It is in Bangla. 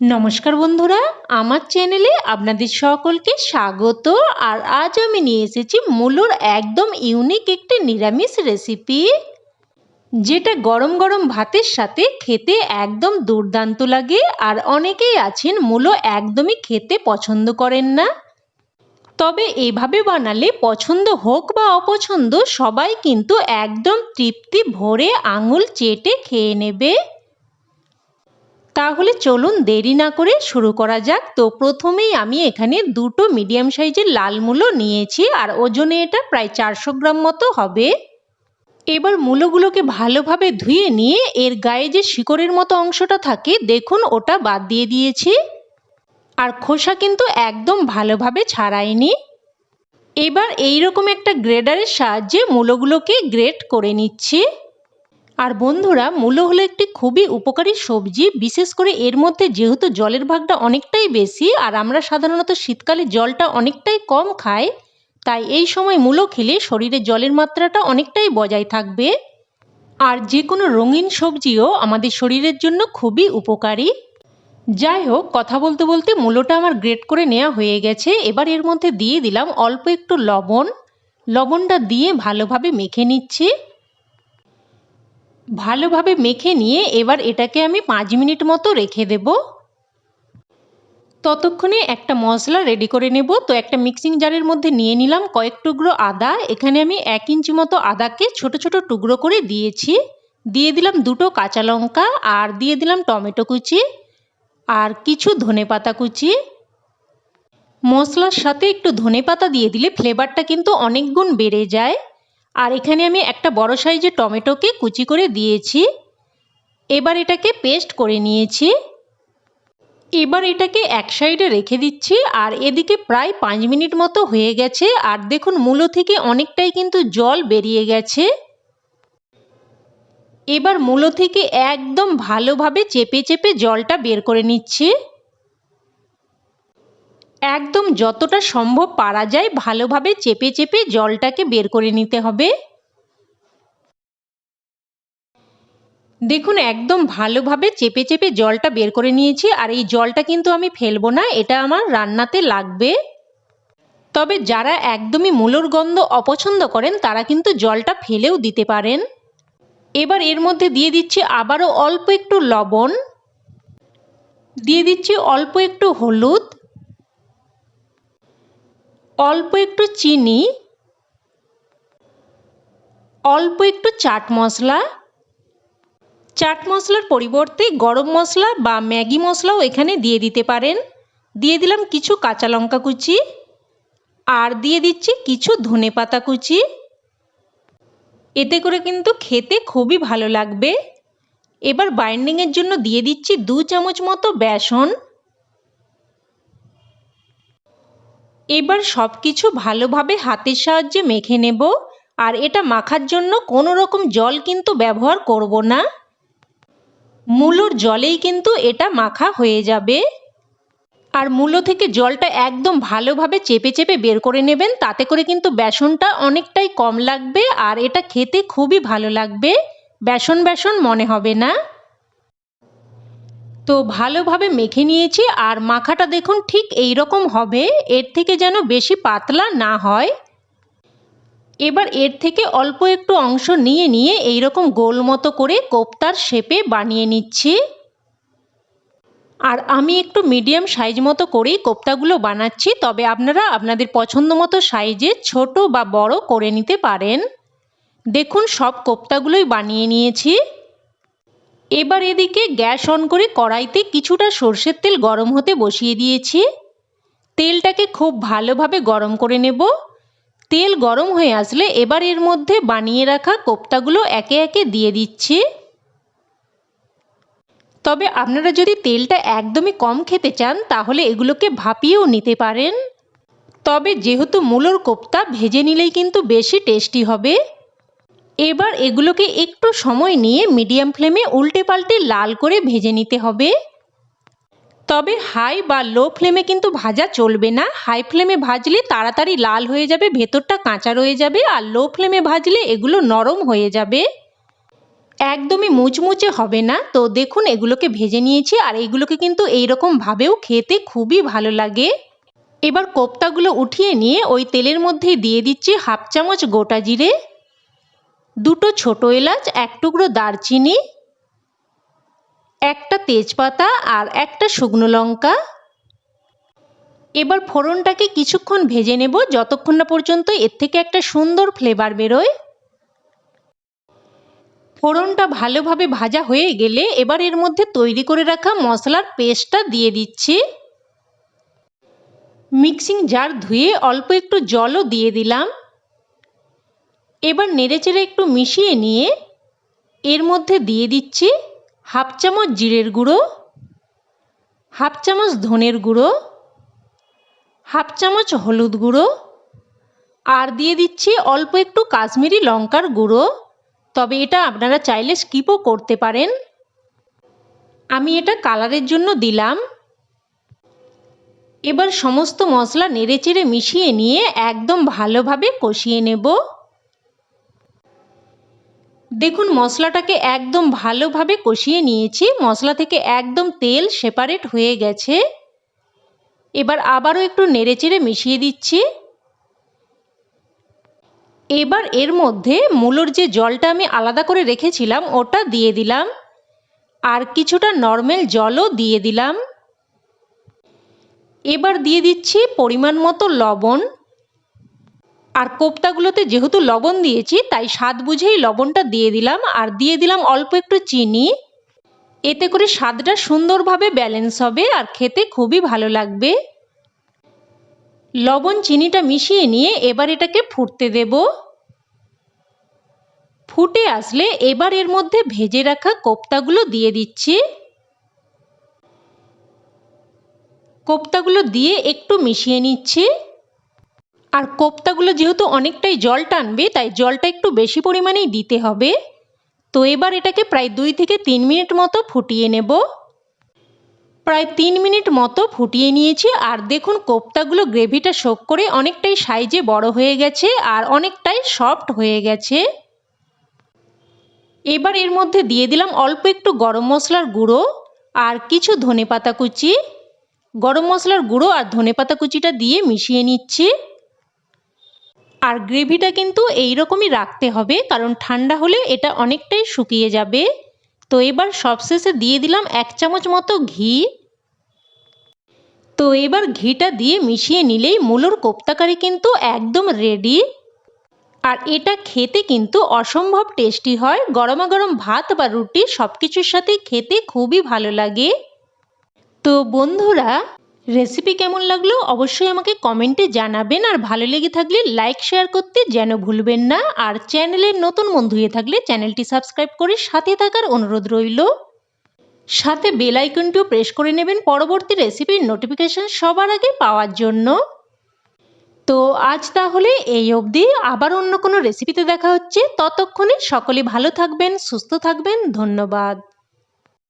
নমস্কার বন্ধুরা, আমার চ্যানেলে আপনাদের সকলকে স্বাগত। আর আজ আমি নিয়ে এসেছি মূলোর একদম ইউনিক একটি নিরামিষ রেসিপি যেটা গরম গরম ভাতের সাথে খেতে একদম দুর্দান্ত লাগে। আর অনেকেই আছেন মূলো একদমই খেতে পছন্দ করেন না। তবে এভাবে বানালে পছন্দ হোক বা অপছন্দ, সবাই কিন্তু একদম তৃপ্তি ভরে আঙুল চেটে খেয়ে নেবে। তাহলে চলুন দেরি না করে শুরু করা যাক। তো প্রথমেই আমি এখানে দুটো মিডিয়াম সাইজের লাল মূলো নিয়েছি, আর ওজনে এটা প্রায় চারশো গ্রাম মতো হবে। এবার মূলোগুলোকে ভালোভাবে ধুয়ে নিয়ে এর গায়ে যে শিকড়ের মতো অংশটা থাকে, দেখুন, ওটা বাদ দিয়ে দিয়েছি। আর খোসা কিন্তু একদম ভালোভাবে ছাড়াইনি। এবার এইরকম একটা গ্রেডারের সাহায্যে মূলোগুলোকে গ্রেড করে নিচ্ছি। আর বন্ধুরা মূলো হলো একটি খুবই উপকারী সবজি, বিশেষ করে এর মধ্যে যেহেতু জলের ভাগটা অনেকটাই বেশি আর আমরা সাধারণত শীতকালে জলটা অনেকটাই কম খাই, তাই এই সময় মূলো খেলে শরীরে জলের মাত্রাটা অনেকটাই বজায় থাকবে। আর যে কোনো রঙিন সবজিও আমাদের শরীরের জন্য খুবই উপকারী। যাই হোক, কথা বলতে বলতে মূলোটা আমার গ্রেট করে নেওয়া হয়ে গেছে। এবার এর মধ্যে দিয়ে দিলাম অল্প একটু লবণ। লবণটা দিয়ে ভালোভাবে মেখে নিচ্ছি। ভালোভাবে মেখে নিয়ে এবার এটাকে আমি পাঁচ মিনিট মতো রেখে দেব। ততক্ষণে একটা মশলা রেডি করে নেব। তো একটা মিক্সিং জারের মধ্যে নিয়ে নিলাম কয়েক টুকরো আদা। এখানে আমি এক ইঞ্চি মতো আদাকে ছোট ছোট টুকরো করে দিয়েছি। দিয়ে দিলাম দুটো কাঁচা লঙ্কা আর দিয়ে দিলাম টমেটো কুচি আর কিছু ধনে পাতা কুচি। মশলার সাথে একটু ধনে পাতা দিয়ে দিলে ফ্লেভারটা কিন্তু অনেক গুণ বেড়ে যায়। আর এখানে আমি একটা বড় সাইজের টমেটোকে কুচি করে দিয়েছি। এবার এটাকে পেস্ট করে নিয়েছি। এবার এটাকে এক সাইডে রেখে দিচ্ছি আর এদিকে প্রায় পাঁচ মিনিট মতো হয়ে গেছে আর দেখুন মূলো থেকে অনেকটাই কিন্তু জল বেরিয়ে গেছে। এবার মূলো থেকে একদম ভালোভাবে চেপে চেপে জলটা বের করে নিচ্ছি। একদম যতটা সম্ভব পারা যায় ভালোভাবে চেপে চেপে জলটাকে বের করে নিতে হবে। দেখুন, একদম ভালোভাবে চেপে চেপে জলটা বের করে নিয়েছি আর এই জলটা কিন্তু আমি ফেলব না, এটা আমার রান্নাতে লাগবে। তবে যারা একদমই মূলর গন্ধ অপছন্দ করেন, তারা কিন্তু জলটা ফেলেও দিতে পারেন। এবার এর মধ্যে দিয়ে দিচ্ছি আবারও অল্প একটু লবণ। দিয়ে দিচ্ছি অল্প একটু হলুদ। অল্প একটু চিনি, অল্প একটু চাট মশলা। চাট মশলার পরিবর্তে গরম মশলা বা ম্যাগি মশলাও এখানে দিয়ে দিতে পারেন। দিয়ে দিলাম কিছু কাঁচা লঙ্কা কুচি আর দিয়ে দিচ্ছি কিছু ধনে পাতা কুচি। এতে করে কিন্তু খেতে খুবই ভালো লাগবে। এবার বাইন্ডিংয়ের জন্য দিয়ে দিচ্ছি দু চামচ মতো বেসন। এবার সব কিছু ভালোভাবে হাতের সাহায্যে মেখে নেব। আর এটা মাখার জন্য কোনো রকম জল কিন্তু ব্যবহার করব না। মূলোর জলেই কিন্তু এটা মাখা হয়ে যাবে। আর মূলো থেকে জলটা একদম ভালোভাবে চেপে চেপে বের করে নেবেন, তাতে করে কিন্তু বেসনটা অনেকটাই কম লাগবে আর এটা খেতে খুবই ভালো লাগবে। বেসন বেসন মনে হবে না। তো ভালোভাবে মেখে নিয়েছি আর মাখাটা দেখুন ঠিক এই রকম হবে। এর থেকে যেন বেশি পাতলা না হয়। এবার এর থেকে অল্প একটু অংশ নিয়ে নিয়ে এই রকম গোল মতো করে কোপ্তার শেপে বানিয়ে নিচ্ছি। আর আমি একটু মিডিয়াম সাইজ মতো করেই কোপ্তাগুলো বানাচ্ছি। তবে আপনারা আপনাদের পছন্দ মতো সাইজে ছোট বা বড় করে নিতে পারেন। দেখুন সব কোপ্তাগুলোই বানিয়ে নিয়েছি। এবার এদিকে গ্যাস অন করে কড়াইতে কিছুটা সর্ষের তেল গরম হতে বসিয়ে দিয়েছি। তেলটাকে খুব ভালোভাবে গরম করে নেব। তেল গরম হয়ে আসলে এবার এর মধ্যে বানিয়ে রাখা কোপ্তাগুলো একে একে দিয়ে দিচ্ছি। তবে আপনারা যদি তেলটা একদমই কম খেতে চান, তাহলে এগুলোকে ভাপিয়েও নিতে পারেন। তবে যেহেতু মূলর কোপ্তা, ভেজে নিলেই কিন্তু বেশি টেস্টি হবে। এবার এগুলোকে একটু সময় নিয়ে মিডিয়াম ফ্লেমে উল্টে পাল্টে লাল করে ভেজে নিতে হবে। তবে হাই বা লো ফ্লেমে কিন্তু ভাজা চলবে না। হাই ফ্লেমে ভাজলে তাড়াতাড়ি লাল হয়ে যাবে, ভেতরটা কাঁচা রয়ে যাবে আর লো ফ্লেমে ভাজলে এগুলো নরম হয়ে যাবে। একদমই মুচমুচে হবে না। তো দেখুন, এগুলোকে ভেজে নিয়েছি আর এইগুলোকে কিন্তু এইরকম ভাবেও খেতে খুবই ভালো লাগে। এবার কোপ্তাগুলো উঠিয়ে নিয়ে ওই তেলের মধ্যে দিয়ে দিচ্ছি হাফ চামচ গোটা জিরে। দুটো ছোট এলাচ, এক টুকরো দারচিনি, একটা তেজপাতা আর একটা শুকনো লঙ্কা। এবার ফোড়নটাকে কিছুক্ষণ ভেজে নেব, যতক্ষণ না পর্যন্ত এর থেকে একটা সুন্দর ফ্লেভার বেরোয়। ফোড়নটা ভালোভাবে ভাজা হয়ে গেলে এবার এর মধ্যে তৈরি করে রাখা মশলার পেস্টটা দিয়ে দিচ্ছি। মিক্সিং জার ধুয়ে অল্প একটু জলও দিয়ে দিলাম। এবার নেড়েচেড়ে একটু মিশিয়ে নিয়ে এর মধ্যে দিয়ে দিচ্ছি হাফ চামচ জিরের গুঁড়ো, হাফ চামচ ধনের গুঁড়ো, হাফ চামচ হলুদ গুঁড়ো, আর দিয়ে দিচ্ছি অল্প একটু কাশ্মীরি লঙ্কার গুঁড়ো। তবে এটা আপনারা চাইলে স্কিপও করতে পারেন। আমি এটা কালারের জন্য দিলাম। এবার সমস্ত মশলা নেড়েচেড়ে মিশিয়ে নিয়ে একদম ভালোভাবে কষিয়ে নেব। দেখুন, মশলাটাকে একদম ভালোভাবে কষিয়ে নিয়েছি। মশলা থেকে একদম তেল সেপারেট হয়ে গেছে। এবার আবারও একটু নেড়েচেড়ে মিশিয়ে দিচ্ছি। এবার এর মধ্যে মূলোর যে জলটা আমি আলাদা করে রেখেছিলাম, ওটা দিয়ে দিলাম। আর কিছুটা নর্মাল জলও দিয়ে দিলাম। এবার দিয়ে দিচ্ছি পরিমাণ মতো লবণ। আর কোপ্তাগুলোতে যেহেতু লবণ দিয়েছি, তাই স্বাদ বুঝেই লবণটা দিয়ে দিলাম। আর দিয়ে দিলাম অল্প একটু চিনি। এতে করে স্বাদটা সুন্দরভাবে ব্যালেন্স হবে আর খেতে খুবই ভালো লাগবে। লবণ চিনিটা মিশিয়ে নিয়ে এবার এটাকে ফুটতে দেব। ফুটে আসলে এবার এর মধ্যে ভেজে রাখা কোপ্তাগুলো দিয়ে দিচ্ছি। কোপ্তাগুলো দিয়ে একটু মিশিয়ে নিচ্ছি। আর কোপ্তাগুলো যেহেতু অনেকটাই জল টানবে, তাই জলটা একটু বেশি পরিমাণেই দিতে হবে। তো এবার এটাকে প্রায় দুই থেকে তিন মিনিট মতো ফুটিয়ে নেব। প্রায় তিন মিনিট মতো ফুটিয়ে নিয়েছি, আর দেখুন কোপ্তাগুলো গ্রেভিটা শোক করে অনেকটাই সাইজে বড় হয়ে গেছে আর অনেকটাই সফট হয়ে গেছে। এবার এর মধ্যে দিয়ে দিলাম অল্প একটু গরম মশলার গুঁড়ো আর কিছু ধনে পাতা কুচি। গরম মশলার গুঁড়ো আর ধনে পাতা কুচিটা দিয়ে মিশিয়ে নিচ্ছি। আর গ্রেভিটা কিন্তু এই রকমই রাখতে হবে, কারণ ঠান্ডা হলে এটা অনেকটাই শুকিয়ে যাবে। তো এবার সবশেষে দিয়ে দিলাম এক চামচ মতো ঘি। তো এবার ঘিটা দিয়ে মিশিয়ে নিলেই মূলোর কোপ্তাকারি কিন্তু একদম রেডি আর এটা খেতে কিন্তু অসম্ভব টেস্টি হয় গরমা গরম ভাত বা রুটি সব কিছুর সাথে খেতে খুবই ভালো লাগে। তো বন্ধুরা রেসিপি কেমন লাগল অবশ্যই আমাকে কমেন্টে জানাবেন। আর ভালো লেগে থাকলে লাইক শেয়ার করতে যেন ভুলবেন না। আর চ্যানেলের নতুন বন্ধু হয়ে থাকলে চ্যানেলটি সাবস্ক্রাইব করে সাথে থাকার অনুরোধ রইল। সাথে বেল আইকনটিও প্রেস করে নেবেন পরবর্তী রেসিপির নোটিফিকেশান সবার আগে পাওয়ার জন্য। তো আজ তাহলে এই অবধি। আবার অন্য কোনো রেসিপিতে দেখা হচ্ছে। ততক্ষণে সকলে ভালো থাকবেন, সুস্থ থাকবেন। ধন্যবাদ।